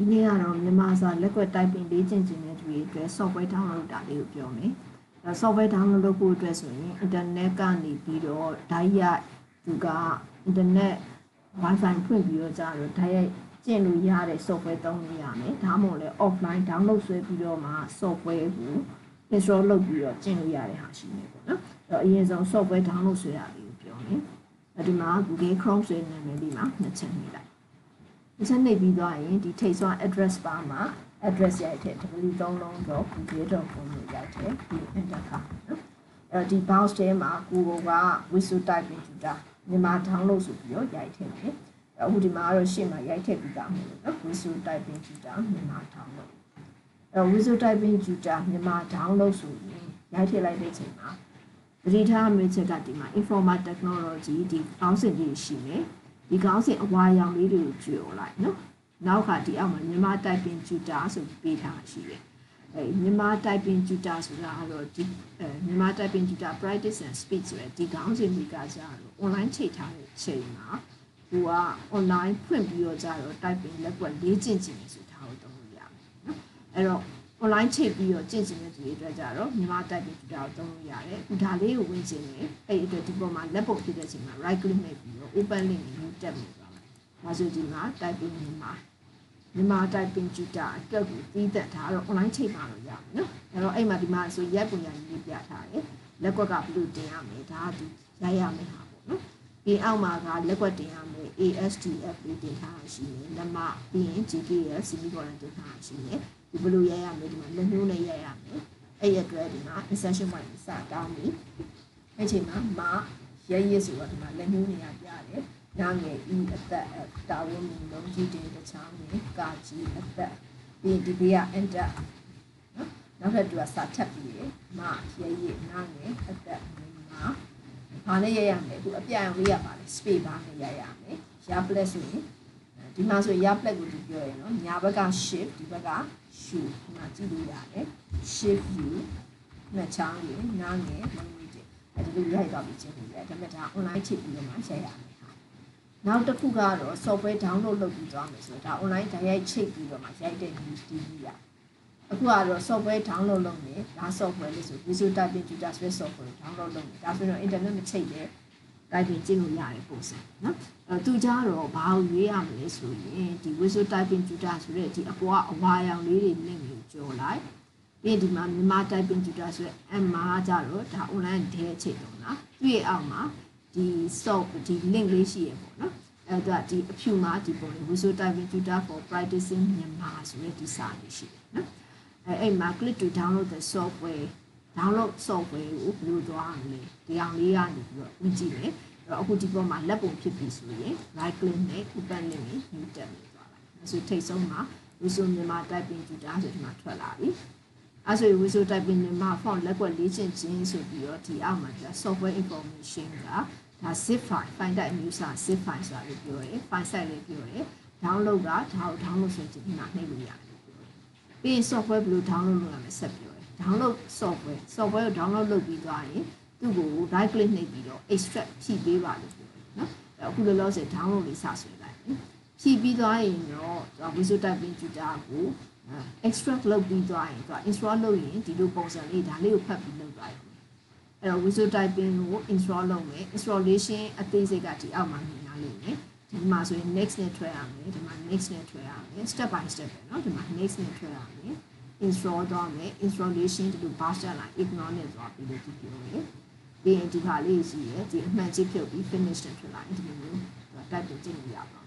ဒီနေ့ကတော့မြန်မာစာလက်ကွက် typing လေ့ကျင့်ခြင်းတဲ့သူတွေအတွက် software download တာလေးကိုပြောမယ်။အဲ software download လုပ်ဖို့အတွက်ဆိုရင် internet ကနေပြီးတော့ဓာတ်ရိုက်သူက internet wifi ဖွင့်ပြီးတော့ကြာတော့ဓာတ်ရိုက်ကျင့်လို့ရတဲ့ software သုံးလို့ရမယ်။ဒါမှမဟုတ်လည်း offline download ဆွဲပြီးတော့မှ software ကို install လုပ်ပြီးတော့ကျင့်လို့ရတဲ့ဟာရှိနေပေါ့နော်။အဲ့တော့အရင်ဆုံး software download ဆွဲရလေးကိုပြောမယ်။အဲဒီမှာ Google Chrome ဆွဲနာမည်လေးမှာနှစ်ချက်နှိပ်လိုက်။ တစ်ချက်နှိပ်ပြီးသွားရင်ဒီထိပ်စွာ address bar မှာ address ရိုက်ထည့် w3.google.com လို့ရိုက်ထည့်ပြီး enter ခါနော်။အဲ့တော့ဒီ box ထဲမှာ Google က Visual Typing Tutor မြန်မာ download ဆိုပြီးတော့ရိုက်ထည့်မယ်။အခုဒီမှာကတော့ရှေ့မှာရိုက်ထည့်ပြီးသားမလို့နော် Visual Typing Tutor မြန်မာ download အဲ Visual Typing Tutor မြန်မာ download ဆိုရင်ရိုက်ထည့်လိုက်တဲ့အချိန်မှာပရိထားမယ့်ချက်ကဒီမှာ Informal Technology ဒီကောင်းစဉ်လေးရှိမယ် ဒီကောင်းစဉ်အဝါရောင်လေးတွေကိုကြွေလိုက်နော်နောက်ကဒီအောက်မှာမြန်မာ Typing Tutor ဆိုပေးထားရှိတယ်အဲမြန်မာ Typing Tutor ဆိုတာကတော့ဒီအဲမြန်မာ Typing Tutor Practice and Speech ဆိုတဲ့ဒီကောင်းစဉ်လေးကကြတော့ online ချိန်ထားတဲ့အချိန်မှာသူက online ဖွင့်ပြီးတော့ကြတော့ typing လက်ကွက်လေ့ကျင့်ခြင်းဆိုတာကိုသုံးလို့ရတယ်နော်အဲ့တော့ online ချိန်ပြီးတော့ကျင့်ကျင်တဲ့သူတွေအတွက်ကြတော့မြန်မာ typing tutor ကိုသုံးလို့ရတယ်။ဒါလေးကိုဝင်ကျင်တယ်။အဲ့ဒီအတွက်ဒီပေါ်မှာလက်ပုံဖြစ်တဲ့အချိန်မှာ right click နှိပ်ပြီးတော့ open link ကို new tab မှာသွားမယ်။ဒါဆိုဒီမှာ typing မြန်မာမြန်မာ typing tutor အတွက်ကိုပြီးသက်ထားတော့ online ချိန်ပါလို့ရမယ်နော်။အဲ့တော့အဲ့မှာဒီမှာဆိုရက်ပုံရရေးပြထားတယ်။လက်ကွက်ကဘယ်လိုတင်ရမလဲဒါကဒီရိုက်ရမယ်ဟာပေါ့နော်။ဒီအောက်မှာကလက်ကွက်တင်ရမယ် ASTF လေးတင်ထားရှိတယ်။လက်မပြီးရင် GKS semicolon တင်ထားရှိတယ်။ဒီဘယ်လိုရိုက်ရမလဲဒီမှာလက်ညှိုးနဲ့ရိုက်ရမယ်အဲ့ရအတွက်ဒီမှာ insertion point စတောင်းပြီအဲ့ချိန်မှာမရဲရဲဆိုတော့ဒီမှာလက်ညှိုးနေရပြတယ် နာငယ် e အသက်တာဝန်မြင်လုံးကြီးတင်တချောင်းနေကာကြီးအသက်ပြီးဒီဘေးက enter နော်နောက်ထပ်သူကစာထပ်ပြီးရမရဲရဲနာငယ်အသက်မြင်မှာဘာနဲ့ရိုက်ရမလဲအခုအပြိုင်လေးရပါလေ space bar နဲ့ရိုက်ရမယ်ရ plus ဆိုရင်ဒီမှာဆိုရ plus ကိုဒီပြောရနော်ညာဘက်က shift ဒီဘက်က shoe ဒီမှာကြည့်လို့ရတယ် shift view နှစ်ချောင်းရည်နားငယ်လုံးဝတဲ့အဲဒီလိုရိုက်သွားပြီးချင်းလို့ရတယ်ဒါပေမဲ့ဒါ online ချိန်ပြီးတော့မှရိုက်ရမယ်ဟာ နောက်တစ်ခုကတော့ software download လုပ်ပြီးသွားမယ်ဆိုတော့ဒါ online ဓာတ်ရိုက်ချိန်ပြီးတော့မှရိုက်တဲ့ news TV ရအခုကတော့ software download လုပ်နေဒါ software လေးဆို Visual Typing Tutor ဆိုတဲ့ software download လုပ်နေဒါဆိုတော့ internet မချိန်တဲ့တိုက်ပြင်ကျင့်လို့ရတယ်ပုံစံနော်အဲသူကြတော့ဘာကိုရွေးရမလဲဆိုရင်ဒီ Visual Typing Tutor ဆိုတဲ့ဒီအပေါ်ကအဝါရောင်လေးတွေ link ကိုကြော်လိုက်ပြီးဒီမှာမြန်မာ Typing Tutor ဆိုတဲ့ M မှာကြတော့ဒါ online ထဲချိန်တော့လားသူ့ရဲ့အောက်မှာ ဒီ soft ဒီ link လေးရှိရပေါ့နော်အဲ့တော့ဒီအဖြူမှာဒီပုံလေး Visual Typing Tutor for Practicing မြန်မာဆိုတဲ့ဒီစာလေးရှိတယ်နော်အဲအဲ့မှာ click to download the software download software ကိုဘယ်လိုသွားရမလဲဒီအောင်လေးကနေပြီးတော့ဝင်ကြည့်မယ်အဲ့တော့အခုဒီပေါ်မှာလက်ပုံဖြစ်ပြီဆိုရင် right click နဲ့ open link နဲ့ new tab နဲ့သွားလိုက်အဲဆိုထိတ်ဆုံးမှာ Visual မြန်မာ typing tutor ဆိုဒီမှာထွက်လာပြီ အဲဆို Visual typing မြန်မာ font လက်ကွက်လေးချင်းချင်းဆိုပြီးတော့ဒီအောက်မှာ software information ကဒါ zip file file type အမျိုးအစား zip file ဆိုတာကိုပြောရဲ file size လေးပြောရဲ download ကဒါကို download ဆိုရင်ဒီမှာနှိပ်လို့ရတယ်ပြောရဲပြီးရင် software ဘယ်လို download လုပ်ရမလဲဆက်ပြောရဲ download software software ကို download လုပ်ပြီးသွားရင်သူ့ကို right click နှိပ်ပြီးတော့ extract ဖြည့်ပေးပါလို့ပြောရဲနော်အခုလောလောဆယ် download လေးစဆွဲလိုက်ဖြည့်ပြီးသွားရင်တော့ Visual Typing Tutor ကို extract လုပ်ပြီးသွားရင်သူ install လုပ်ရင်ဒီလိုပုံစံလေးဒါလေးကိုဖတ်ပြီးလုပ်သွားရမယ်အဲ့တော့ Visual Typing ကို install လုပ်မယ် installation အသေးစိတ်ကဒီအောက်မှာမြင်ရလိမ့်မယ်ဒီမှာဆိုရင် next နဲ့ထွက်ရမယ်ဒီမှာ next နဲ့ထွက်ရမယ် step by step ပဲเนาะဒီမှာ next နဲ့ထွက်ရမယ် install တော့မယ် installation ဒီလို bash တက်လိုက် ignore နဲ့သွားပြီးလို့ဒီပြောတယ်ပြီးရင်ဒီခါလေးရှိရယ်ဒီအမှန်ကြီးဖြုတ်ပြီး finish နဲ့ထွက်လိုက်ဒီလိုမျိုး type ပြင်ကြည့်လို့ရပါမ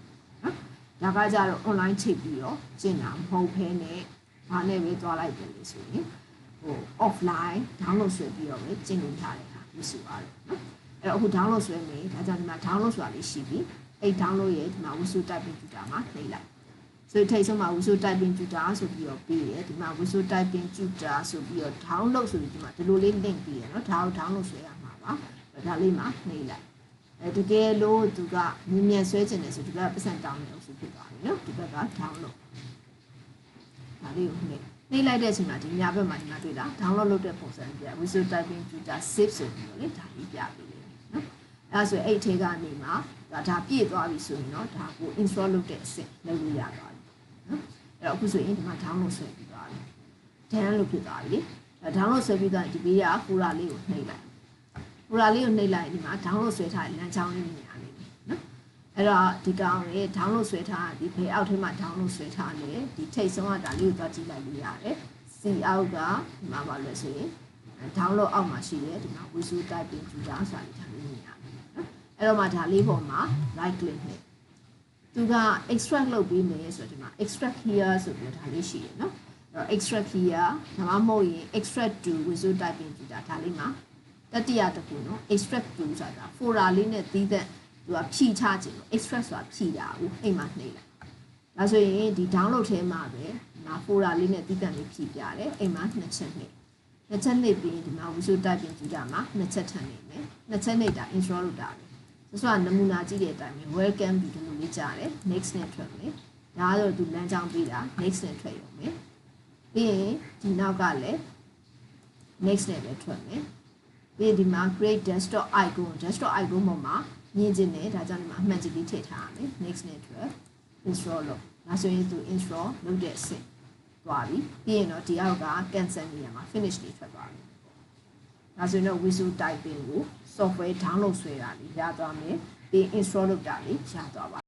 ယ်နော် ဒါကကြတော့ online ချိန်ပြီးတော့ကျင့်တာမဟုတ်ဘဲနဲ့ဘာနဲ့ပဲသွားလိုက်တယ်လို့ဆိုရင်ဟို offline download ဆွဲပြီးတော့ပဲကျင့်လို့ရတယ်ဟာဒီဆိုရတယ်နော်အဲ့တော့အခု download ဆွဲမယ်ဒါကြောင့်ဒီမှာ download ဆိုတာလေးရှိပြီအဲ့ download ရဲ့ဒီမှာ Visual Typing Tutor မှာနှိပ်လိုက်ဆိုထိတ်ဆုံးမှာ Visual Typing Tutor ဆိုပြီးတော့ပြီးရဒီမှာ Visual Typing Tutor ဆိုပြီးတော့ download ဆိုပြီးဒီမှာဒီလိုလေး link ပြီးရနော်ဒါကို download ဆွဲရမှာပါဒါလေးမှာနှိပ်လိုက် အဲတကယ်လို့သူကမြင်မြန်ဆွဲချင်တယ်ဆိုဒီဘက်ကပတ်စံတောင်းနေလို့ဆိုဖြစ်သွားပြီနော်ဒီဘက်က download ဒါလေးကိုနှိပ်နှိပ်လိုက်တဲ့အချိန်မှာဒီညာဘက်မှာဒီမှာတွေ့လား download လုပ်တဲ့ပုံစံပြ Visual Typing Tutor save ဆိုပြီးတော့လေဒါကြီးပြပေးတယ်နော်အဲဆိုအဲ့ထဲကနေမှာဒါပြည့်သွားပြီဆိုရင်တော့ဒါကို install လုပ်တဲ့အဆင့်လုပ်လို့ရသွားပြီနော်အဲ့တော့အခုဆိုရင်ဒီမှာ download ဆွဲပြီးသွားပြီ down လို့ဖြစ်သွားပြီလေအဲ download ဆွဲပြီးသွားရင်ဒီဘေးက folder လေးကိုနှိပ်လိုက် folder လေးကိုနှိပ်လိုက်ဒီမှာ download ဆွဲထားတဲ့လမ်းကြောင်းလေးမြင်ရလိမ့်မယ်နော်အဲ့တော့ဒီကောင်လေး download ဆွဲထားဒီဘေးအောက်ထဲမှာ download ဆွဲထားတယ်ဒီထိတ်ဆုံးကဒါလေးကိုသွားကြည့်လိုက်လို့ရတယ် C အောက်ကဒီမှာပါလို့ဆိုရင် download အောက်မှာရှိတယ်ဒီမှာ visual typing tutor ဆိုတာလေးဒါလေးမြင်ရမယ်နော်အဲ့တော့မှဒါလေးပေါ်မှာ right click နဲ့သူက extract လုပ်ပြီးမယ်ဆိုတော့ဒီမှာ extract here ဆိုပြီးတော့ဒါလေးရှိရယ်နော်အဲ့တော့ extract here ဒါမှမဟုတ်ရင် extract to visual typing tutor ဒါလေးမှာ တတိယတစ်ခုနော် extract to ဆိုတာ folder လေးနဲ့သီးသန့်သူကဖြီချခြင်းလို့ extract ဆိုတာဖြီတာကိုအိမ်မှာနှိပ်လိုက်ဒါဆိုရင်ဒီ download ထဲမှာပဲဒီမှာ folder လေးနဲ့သီးသန့်လေးဖြီပြတယ်အိမ်မှာနှစ်ချက်နှိပ်နှစ်ချက်နှိပ်ပြီးဒီမှာ visual typing tutor မှာနှစ်ချက်ထပ်နှိပ်မယ်နှစ်ချက်နှိပ်တာ install လုပ်တာပဲဆိုတော့နမူနာကြည့်တဲ့အတိုင်းပဲ welcome ပြီးဒီလိုလေးကြားတယ် next နဲ့ထွက်မယ်ဒါကတော့သူလမ်းကြောင်းပေးတာ next နဲ့ထွက်ရုံပဲပြီးရင်ဒီနောက်ကလည်း next နဲ့လည်းထွက်မယ် ပြီးရင်ဒီမှာ create desktop icon desktop icon ပေါ်မှာမြင်ကျင်တယ်ဒါကြောင့်ဒီမှာအမှန်ကြီးလေးထည့်ထားရမယ် next နဲ့ထွက် install လုပ်ဒါဆိုရင်သူ install လုပ်တဲ့အဆင့်သွားပြီပြီးရင်တော့ဒီအောက်က cancel နေရမှာ finish လေးထွက်သွားပြီဒါဆိုရင်တော့ visual typing ကို software download ဆွဲတာလေးရသွားမယ်ပြီး install လုပ်တာလေးရသွားပါ